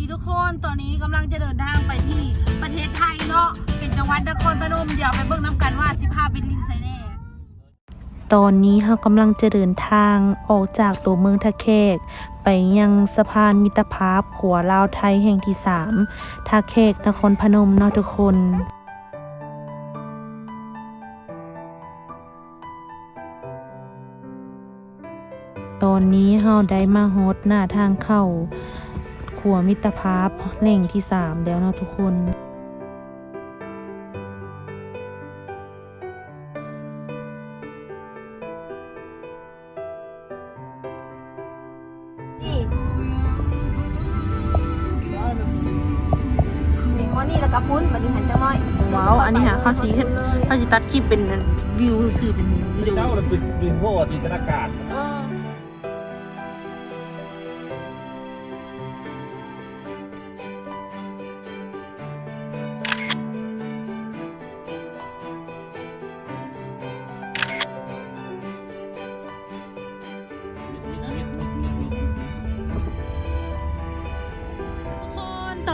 ดีทุกคนตอนนี้กำลังจะเดินทางไปที่ประเทศไทยเนาะเป็นจังหวัดนครพนมเดี๋ยวไปเบิ่งน้ำกันว่าสิพาเป็นลิงไซแน่ตอนนี้เรากำลังจะเดินทางออกจากตัวเมืองทะเคก ไปยังสะพานมิตรภาพขัวลาวไทยแห่งที่สามทาเคกนครพนมเนาะทุกคนตอนนี้เราได้มาฮอดหน้าทางเข้า ขัวมิตรภาพแหล่งที่สามแล้วเนาะทุกคนนี่นี่ว่านี่แล้วก็พุ้นบัดนี้หันจังน้อยว้าวอันนี้ฮะเขาสีเฮ็ดเขาสีตัดคลิปเป็นวิวสื่อเป็นวิดีโอ เจ้าเราเป็นเป็นพวกจินตนาการ เออ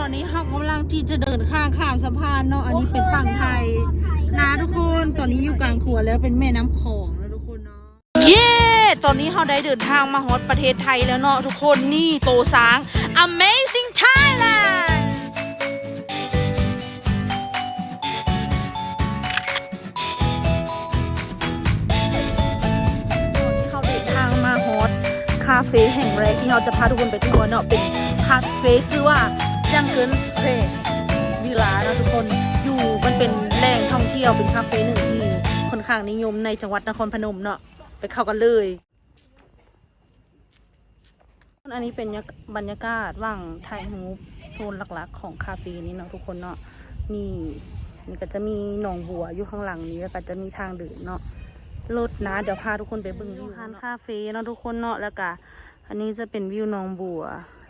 อนนี้เรากำลังที่จะเดินข้างข้ามสะพานเนาะอันนี้เป็นฝั่งไทยนะทุกคนตอนนี้อยู่กลางขัวแล้วเป็นแม่น้ำของแล้วทุกคนเนาะเย้ตอนนี้เราได้เดินทางมาฮอดประเทศไทยแล้วเนาะทุกคนนี่โตสาง Amazing Thailand เขาเดินทางมาฮอตคาเฟ่แห่งแรกที่เราจะพาทุกคนไปทัวร์เนาะเป็นคาเฟ่ชื่อว่า Jungle Space Villa เนาะทุกคนอยู่มันเป็นแหล่งท่องเที่ยวเป็นคาเฟ่หนึ่งที่ค่อนข้างนิยมในจังหวัดนครพนมเนาะไปเข้ากันเลยอันนี้เป็นบรรยากาศว่างไทยมูฟโซนหลักๆ ของคาเฟ่นี้เนาะทุกคนเนาะนี่นี่ก็จะมีหนองบัวอยู่ข้างหลังนี้แล้วก็จะมีทางเดินเนาะรถนะเดี๋ยวพาทุกคนไปบิ่งวิวร้านคาเฟ่เนาะทุกคนเนาะแล้วก็อันนี้จะเป็นวิวหนองบัว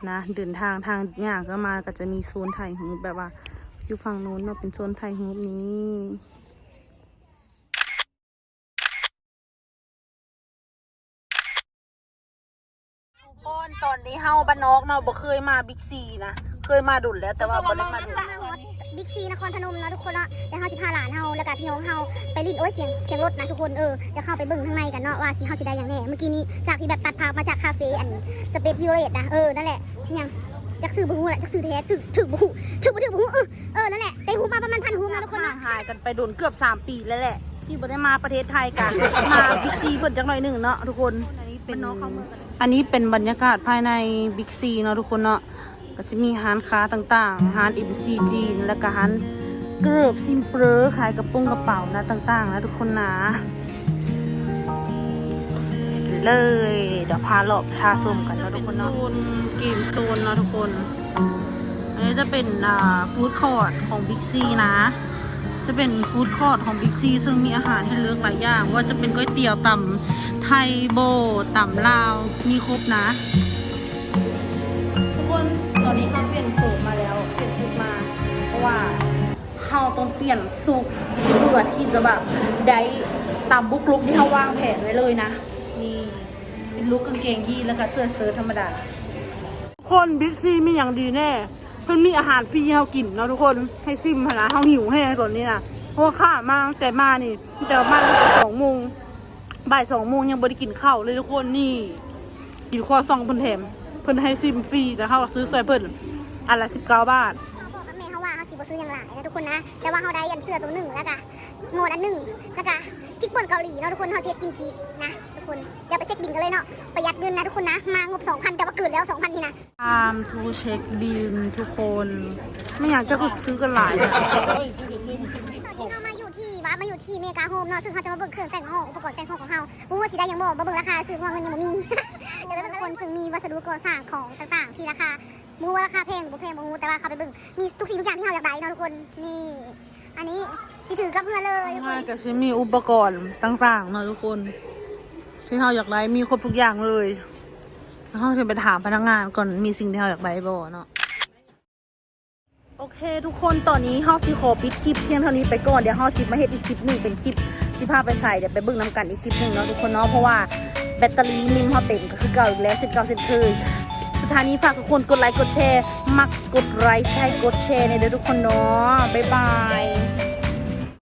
นะเดินทางทางย่างก็มาก็จะมีโซนถ่ายรูปแบบว่า อยู่ฝั่งนู้นเนาะเป็นโซนถ่ายรูปนี้ทุกคนตอนนี้เฮาบ้านนอกเนาะบ่เคยมาบิ๊กซีนะ เคยมาดุนแล้วแต่ว่าบ่ได้มาดุล บิ๊กซีนครพนมเนาะทุกคนเนาะเดี๋ยวเฮาสิพาหลานเฮาแล้วก็พี่น้องเฮาไปลิ้นโอ้ยเสียงเสียงรถนะทุกคนเออเดี๋ยวเข้าไปเบิ่งข้างในกันเนาะว่าสิเฮาสิได้อย่างแน่เมื่อกี้นี้จากที่แบบตัดภาพมาจากคาเฟ่อันสเปซวิวเลตนะเออนั่นแหละยังจักซื้อบุหูแหละจักซื้อแท้ซื้อถือบุหูถือบุถือบุหูเออเออนั่นแหละได้หูมาประมาณพันหูนะทุกคนห่าเนาะงหายกันไปโดนเกือบ 3 ปีแล้วแหละ ที่บ่ได้มาประเทศไทยกันมาบิ๊กซีเพิ่นจักหน่อยหนึงเนาะทุกคนอันนี้เป็นอันนี้เป็นบรรยากาศภายในบิ๊กซีเนาะทุกคนเนาะ ก็จะมีร้านค้าต่างๆร้าน MC จีนแล้วก็ร้านเกิบซิมเปอร์ขายกระโปรงกระเป๋านะต่างๆนะทุกคนนะเลยเดี๋ยวพาหลอบทาส้มกันแล้วทุกคนเนาะโซนเกมโซนนะทุกคน อันนี้จะเป็นอาฟู้ดคอร์ทของบิ๊กซีนะ จะเป็นฟู้ดคอร์ทของบิ๊กซีซึ่งมีอาหารให้เลือกหลายอย่าง ว่าจะเป็นก๋วยเตี๋ยวตำไทยโบตำลาวมีครบนะาต้องเปลี่ยนสูตรเพื่อที่จะแบบได้ตามบุกลุกที่เขาวางแผนไว้เลยนะ นี่เป็นลุกกางเกงยีนแล้วก็เสื้อเชิ้ตธรรมดา คนบิ๊กซีมีอย่างดีแน่ เพิ่นมีอาหารฟรีให้เรากินเนาะทุกคนให้ซิมพนะเขาหิวให้ตอนนี้นะเพราะว่าข้ามาตั้งแต่มานี่แต่มาตั้งแต่สองโมงบ่ายสองโมงยังบ่ได้กินข้าวเลยทุกคนนี่ กินข้าวซองเพิ่นแถมเพิ่นให้ซิมฟรีแต่เขาซื้อซอยเพิ่นอันละสิบเก้าบาท สิบ่ซื้ออย่างหลายนะทุกคนนะ แต่ว่าเขาได้ยันเสื้อตัวหนึ่งแล้วก็โงดอันหนึ่งแล้วก็พริกป่นเกาหลีเนาะทุกคนเขาเทสกิมจินะทุกคนเดี๋ยวไปเช็คบินกันเลยเนาะประหยัดเงินนะทุกคนนะ มางบ2,000แต่ว่าเกินแล้ว2,000นี่นะ time to check bill ทุกคน ไม่อยากจะคือซื้อกันหลายนะตอนนี้เรามาอยู่ที่วัดมาอยู่ที่เมกาโฮมเนาะซึ่งเขาจะมาเบิ่งเครื่องแต่งห้องอุปกรณ์แต่งห้องของเขาบุ้งว่าสิได้หยังบอกมาเบิ่งราคาซื้อว่าเงินยังบ่มีเดี๋ยวไปเบิ่งกันคนซึ่งมีวัสดุก่อสร้างของต่างๆ ที่ราคา มูว่าราคาแพงหรือบ่แพงบ่มูแต่ว่าเขาไปเบิ่งมีทุกสิ่งทุกอย่างที่เราอยากได้เนาะทุกคนนี่ อันนี้สิถือกับเพื่อนเลยทุกคง่านยก็จะมีอุปกรณ์ต่างๆเนาะทุกคน ที่เราอยากได้มีครบทุกอย่างเลยแล้วเราจะไปถามพนักงานก่อนมีสิ่งที่เราอยากได้บ่เนาะโอเค ทุกคนตอนนี้เฮาสิขอปิดคลิปเพียงเท่านี้ไปก่อนเดี๋ยวเฮาสิมาเฮ็ดอีกคลิปหนึ่งเป็นคลิปที่พาไปใส่เดี๋ยวไปเบิ่งน้ำกันอีกคลิปหนึ่งเนาะทุกคนเนาะเพราะว่าแบตเตอรี่มิมเฮาเต็มก็คือเก่าอีกแล้วสิบเก้าเซนเคย สุดท้ายนี้ฝากทุกคนกดไลค์กดแชร์ มักกดไลค์ใช่กดแชร์ในเด้อทุกคนเนาะบ๊ายบาย